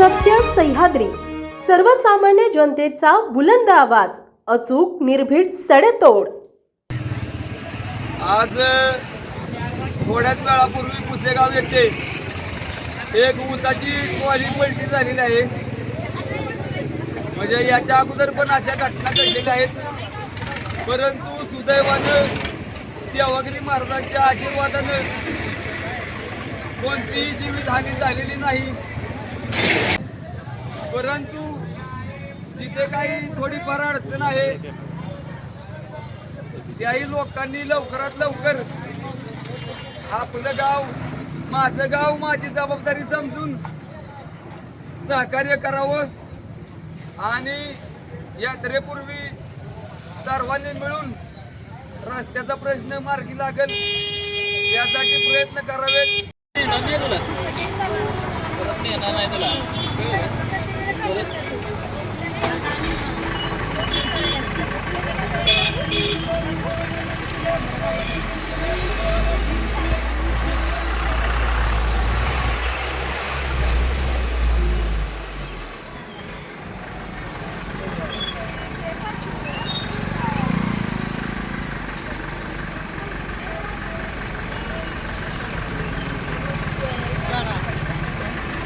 सत्य सह्याद्री. सर्वसामान्य जनतेचा बुलंद आवाज अचूक निर्भीड सडेतोड. आज थोड्याच वेळापूर्वी पुसेगाव येथे एक ऊसाची ट्रॉली पलटी झालेली आहे. म्हणजे याच्या अगोदर पण अशा घटना घडलेल्या आहेत. परंतु सुदैवानं सेवागिरी महाराजांच्या आशीर्वादानं कोणतीही जीवितहानी झालेली नाही. परंतु जिथे काही थोडीफार अडचण आहे त्याही लोकांनी लवकरात लवकर आपलं गाव माझं गाव माझी जबाबदारी समजून सहकार्य करावं आणि यात्रेपूर्वी सर्वांनी मिळून रस्त्याचा प्रश्न मार्गी लागेल यासाठी प्रयत्न करावेत.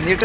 नीट